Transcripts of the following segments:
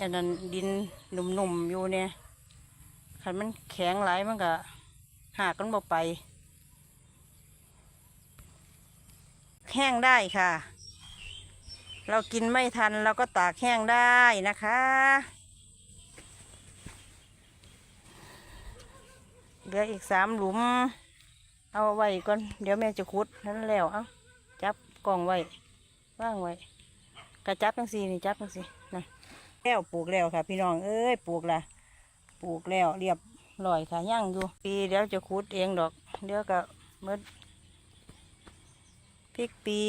อันนั้นดินหนุ่มๆอยู่เนี่ยคันมันแข็งหลายมันก็หากกันบ่ไป แห้งได้ค่ะ เรากินไม่ทันเราก็ตากแห้งได้นะคะ เหลืออีกสามหลุม เอาไว้ก่อน เดี๋ยวแม่จะขุดนั้นแล้ว เอาจับกล่องไว้ว่างไว้กระจับจังสีนี่จับจังสี แล้วปลูกแล้วค่ะ พี่น้องเอ้ยปลูกละปลูกแล้วเรียบร้อยค่ะย่างอยู่ ปีเดี๋ยวจะขุดเองดอก เดี๋ยวก็มืดพริกปี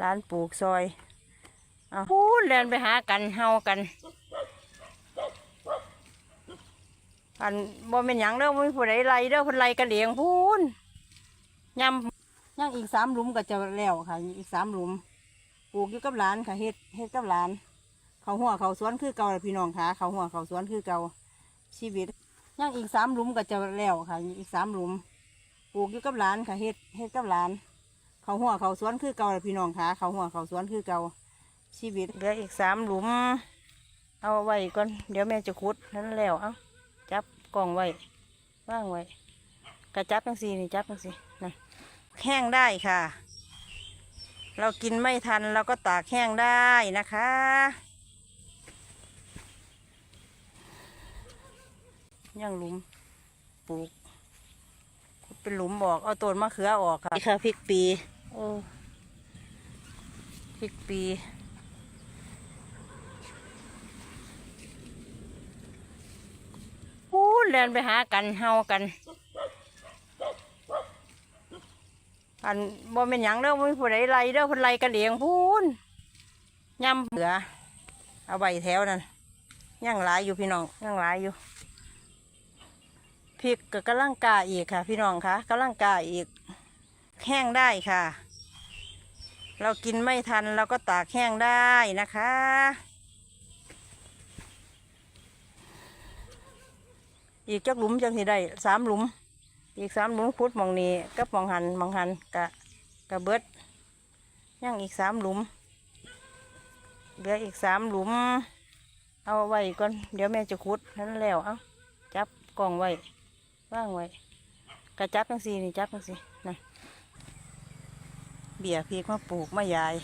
ร้านปลูกซอยอาพูดเดินไปหากันเฮากันอันบ่เป็นหยังเด้อบ่มีผู้ใดไล่เด้อเพิ่นไล่กันเองพูนยำยังอีกสามหลุมก็จะแล้วค่ะ อีกสามหลุม ปลูกอยู่กับหลานค่ะเฮ็ดเฮ็ดกับหลาน เขาหัวเขาสวนคือเก่าพี่น้องค่ะ เขาหัวเขาสวนคือเก่าชีวิตยังอีกสามหลุมก็จะแล้วค่ะ อีกสามหลุมปลูกอยู่กับหลานค่ะเฮ็ดเฮ็ดกับหลาน เขาหัวเขาสวนคือเก่าพี่น้องค่ะ เขาหัวเขาสวนคือเก่าชีวิตเหลืออีกสามหลุม เอาไว้ก่อนเดี๋ยวแม่จะขุดนั้นแล้วเอาจับกล่องไว้ว่างไว้กระจับจังสีนี่จับจังสีนะแห้งได้ค่ะ เรากินไม่ทันเราก็ตากแห้งได้นะคะ ย่างหลุมปลูกขุดเป็นหลุมบอกเอาต้นมะเขือออกค่ะนี่ค่ะพริกปี โอ้พริกปีพูดเดินไปหากันเฮากัน อันบ่เป็นหยังเด้อบ่มีผู้ใดไล่เด้อเพิ่นไล่กันเองพูนย่ำเหลือ เอาใบแถวนั่นยังหลายอยู่พี่น้องยังหลายอยู่พริกก็กำลังกาอีกค่ะ พี่น้องคะกำลังกาอีก แห้งได้ค่ะ เรากินไม่ทันเราก็ตากแห้งได้นะคะอีกจักหลุมจังสิได้สามหลุม อีกสามหลุมพุดมองนี้กับมองหันมองหันกะกะเบิดยังอีกสามหลุมเหลืออีกสามหลุม เอาไว้ก่อนเดี๋ยวแม่จะขุดนั้นแล้วเอาจับกล่องไว้ว่างไว้กระจับจังสี่นี่จับจังสี่นะเบียร์พริกมาปลูกมายาย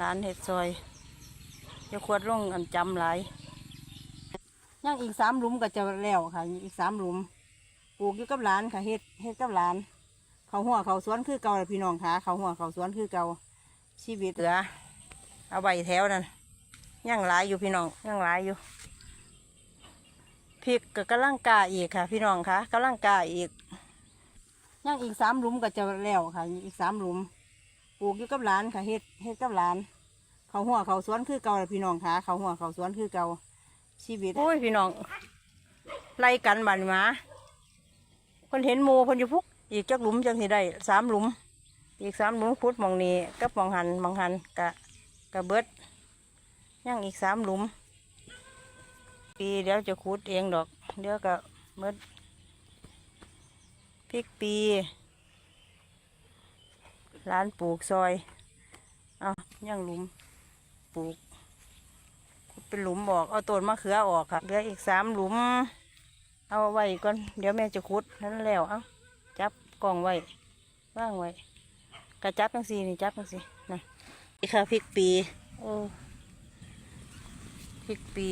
ร้านเห็ดซอยจะขวดลงอันจำหลาย ยังอีกสามหลุมก็จะแล้วค่ะ อีกสามหลุม ปลูกอยู่กับหลานค่ะเฮ็ดเฮ็ดกับหลาน เขาหัวเขาสวนคือเก่าพี่น้องค่ะ เขาหัวเขาสวนคือเก่าชีวิตเหลือเอาใบแถวนั่นยังหลายอยู่พี่น้องยังหลายอยู่พริกก็กำลังกาอีกค่ะ พี่น้องค่ะกำลังกาอีกยังอีกสามหลุมก็จะแล้วค่ะ อีกสามหลุม ปลูกอยู่กับหลานค่ะเฮ็ดเฮ็ดกับหลาน เขาหัวเขาสวนคือเก่าพี่น้องค่ะ เขาหัวเขาสวนคือเก่า ชีวิตโอ้ยพี่น้องไล่กันบันหมาคนเห็นหมูคนอยู่พุก อีกจักหลุมจังสิได้สามหลุม อีกสามหลุมพุดมองนี้กับมองหันมองหันกะกะเบิดยังอีกสามหลุม ปีเดี๋ยวจะขุดเองดอก เดี๋ยวก็หมืดพริกปีร้านปลูกซอย เอายังหลุมปลูก เป็นหลุมบอกเอาต้นมะเขือออกค่ะเหลืออีกสามหลุม เอาไว้ก่อนเดี๋ยวแม่จะขุดนั้นแล้วเอาจับกล่องไว้ว่างไว้กระจับจังสีนี่จับจังสีนะนี่ค่ะพริกปีโอ้พริกปี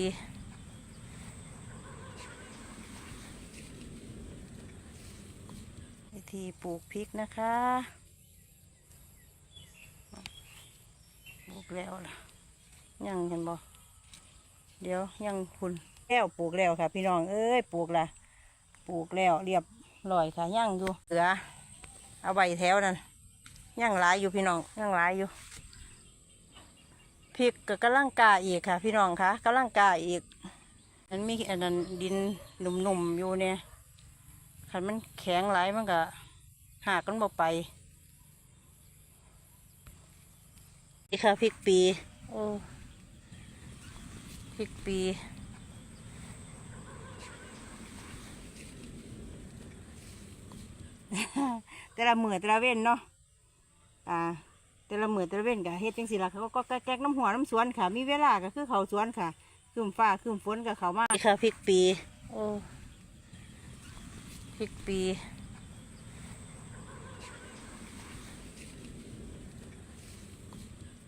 วิธีปลูกพริกนะคะปลูกแล้วล่ะยังเห็นบ่ เดี๋ยวยังคุณแล้วปลูกแล้วค่ะ พี่น้องเอ้ยปลูกละปลูกแล้วเรียบร้อยค่ะยังอยู่เหลือเอาใบแถวนั่นยังหลายอยู่พี่น้องยังหลายอยู่พริกก็กำลังกาอีกค่ะ พี่น้องค่ะกำลังกาอีกมันมีอันนั้นดินหนุ่มๆอยู่เนี่ยคันมันแข็งหลายมันก็หากกันบ่ไปนี่ค่ะพริกปีโอ้ พริกปี แต่ละมือแต่ละเว้นเนาะอ่าแแต่ละมื้อแต่ละเว้นก็เฮ็ดจังซี่ล่ะเขาก็แก๊กๆน้ำหัวน้ำสวนค่ะ มีเวลาก็คือเขาสวนค่ะคืมฟ้าคืมฝนก็เขามาค่ะพริกปี โอ้พริกปี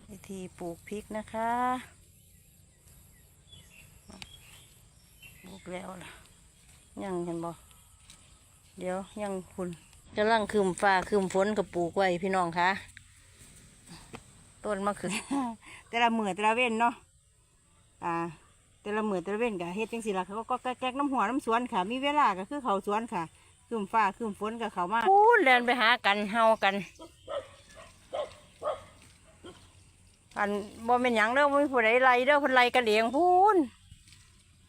วิธีปลูกพริกนะคะปลูก แล้วล่ะยังเห็นบ่เดี๋ยวยังคุณกำลังคืมฟ้าคืมฝนกับปลูกไว้พี่น้องคะต้นมะเขือแต่ละมือแต่ละเว้นเนาะอ่า แต่ละมือแต่ละเว้นก็เฮ็ดจังสิล่ะเขาก็แก๊กน้ำหัวน้ำสวนค่ะ มีเวลาก็คือเขาสวนค่ะคืมฟ้าคืมฝนกับเขามาพูดเดินไปหากันเฮากันอันบ่เป็นหยังเด้อบ่มีผู้ใดไล่เด้อเพิ่นไล่กันเองพูน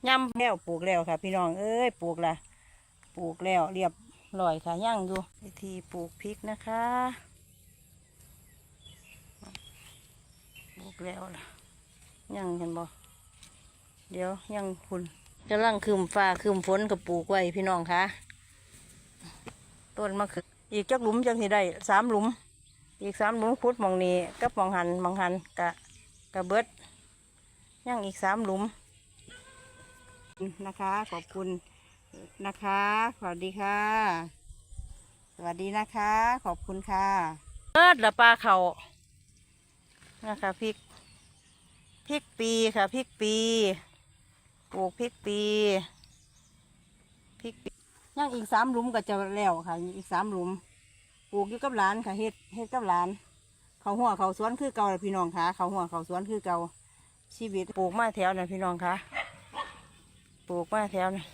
ย่ำแล้วปลูกแล้วค่ะ พี่น้องเอ้ยปลูกละปลูกแล้วเรียบร้อยค่ะย่างอยู่วิธีปลูกพริกนะคะปลูกแล้วล่ะย่างเห็นบ่เดี๋ยวย่างคุณกำลังคืมฟ้าคืมฝนกับปลูกไว้พี่น้องคะต้นมะเขืออีกจักหลุมจังสิได้สามหลุม อีกสามหลุมขุดมองนี้กับมองหันมองหันกะกะเบิดยังอีกสามหลุม นะคะ ขอบคุณนะคะสวัสดีค่ะ สวัสดีนะคะ ขอบคุณค่ะเบิดละปลาเขานะคะพริกพริกปีค่ะพริกปีปลูกพริกปีพริกปียังอีกสามหลุมก็จะแล้วค่ะ อีกสามหลุมปลูกอยู่กับหลานค่ะเฮ็ดเฮ็ดกับหลาน เขาหัวเขาสวนคือเก่าเลยพี่น้องค่ะ เขาหัวเขาสวนคือเก่าชีวิตปลูกมาแถวน่ะพี่น้องค่ะ ปลูกมาแถวน่ะ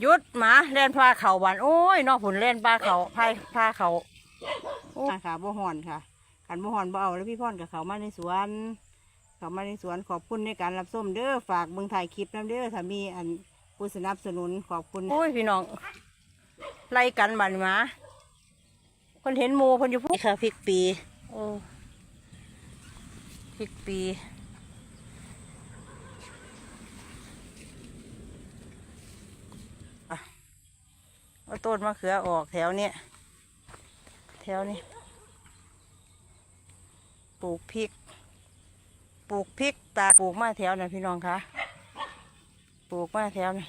หยุดหมาเล่นพาเขาบานโอ้ยนอกผุนเล่นปลาเขาพายพาเขาโอ้ยค่ะบ่หอนค่ะขันบ่หอนบ่เอาแล้วพี่พ่อนกับเขามาในสวน เขามาในสวนขอบคุณในการรับส้มเด้อฝากเบิ่งถ่ายคลิปน้ำเด้อถ้ามีอันผู้สนับสนุนขอบคุณโอ้ยพี่น้องไล่กันบันหมาคนเห็นหมูคนอยู่พูดค่ะพริกปีโอ้พริกปี เอาต้นมะเขือออกแถวเนี้ยแถวนี้ ปลูกพริก ปลูกพริกตากปลูกมาแถวน่ะพี่น้องคะปลูกมาแถวน่ะ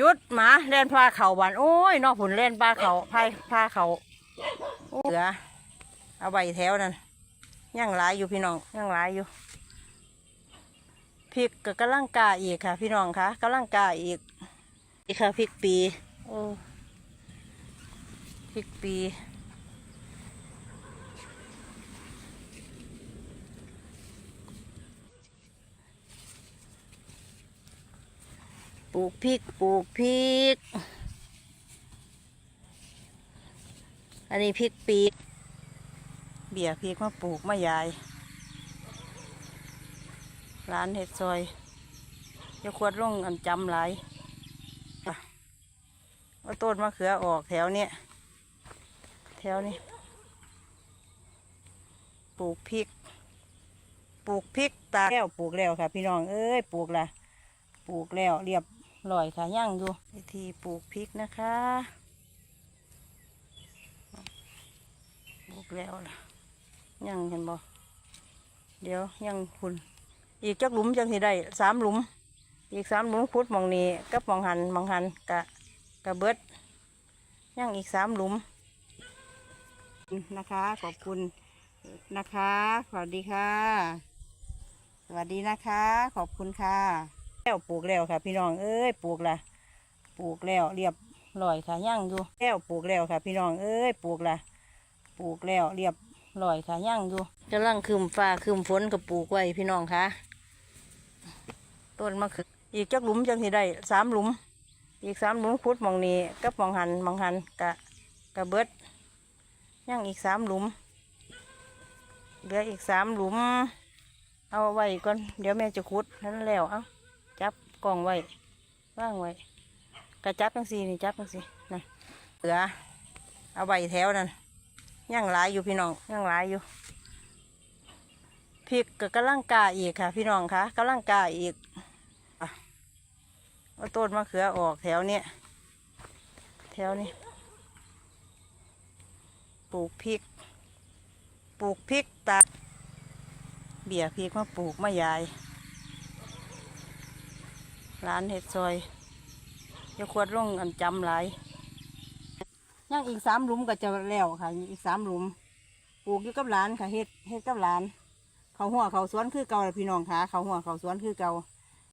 ยุดหมาเล่นพาเขาบานโอ้ยนอกผุนเล่นปลาเขาพายพาเขาเหลือเอาใบแถวนั่นยังหลายอยู่พี่น้องยังหลายอยู่พริกก็กำลังกาอีกค่ะ พี่น้องคะกำลังกาอีกอีกค่ะพริกปี โอ้พริกปี ปลูกพริก ปลูกพริก อันนี้พริกปี เบียพริกมาปลูกมายาย ร้านเห็ดซอย จะควดลงอันจำหลาย ต้นมะเขือออกแถวเนี้ยแถวนี้ ปลูกพริก ปลูกพริกตาแล้วปลูกแล้วค่ะ พี่น้องเอ้ยปลูกละปลูกแล้วเรียบร้อยค่ะย่างอยู่วิธีปลูกพริกนะคะปลูกแล้วล่ะยังเห็นบ่เดี๋ยวยังคุณอีกจักหลุมจังสิได้สามหลุม อีกสามหลุมขุดมองนี้กับมองหันมองหันกะ กระเบิดยังอีกสามหลุมนะคะ ขอบคุณนะคะ สวัสดีค่ะ สวัสดีนะคะ ขอบคุณค่ะแล้วปลูกแล้วค่ะ พี่น้องเอ้ยปลูกละปลูกแล้วเรียบร้อยค่ะย่างอยู่แล้วปลูกแล้วค่ะ พี่น้องเอ้ยปลูกละปลูกแล้วเรียบร้อยค่ะย่างอยู่กำลังคืมฟ้าคืมฝนกับปลูกไว้พี่น้องค่ะต้นมะเขืออีกจักหลุมจังสิได้สามหลุม อีกสามหลุมขุดมองนี้กับมองหันมองหันกะกะเบิดยังอีกสามหลุมเหลืออีกสามหลุม เอาไว้ก่อนเดี๋ยวแม่จะขุดนั้นแล้วเอาจับกล่องไว้ว่างไว้กระจับจังสี่นี่จับจังสีนั่นเหลือเอาไว้แถวนั่นยังหลายอยู่พี่น้องยังหลายอยู่พริกก็กำลังกาอีกค่ะ พี่น้องคะกำลังกาอีกอะ เอาต้นมะเขือออกแถวเนี้ยแถวนี้ ปลูกพริก ปลูกพริกตัก เบี้ยพริกมาปลูกมายาย ร้านเห็ดซอยเดี๋ยวขวดลงอันจำหลายย่างอีกสามหลุมก็จะแล้วค่ะ อีกสามหลุม ปลูกอยู่กับหลานค่ะเฮ็ดเฮ็ดกับหลาน เขาหัวเขาสวนคือเก่าพี่น้องค่ะ เขาหัวเขาสวนคือเก่า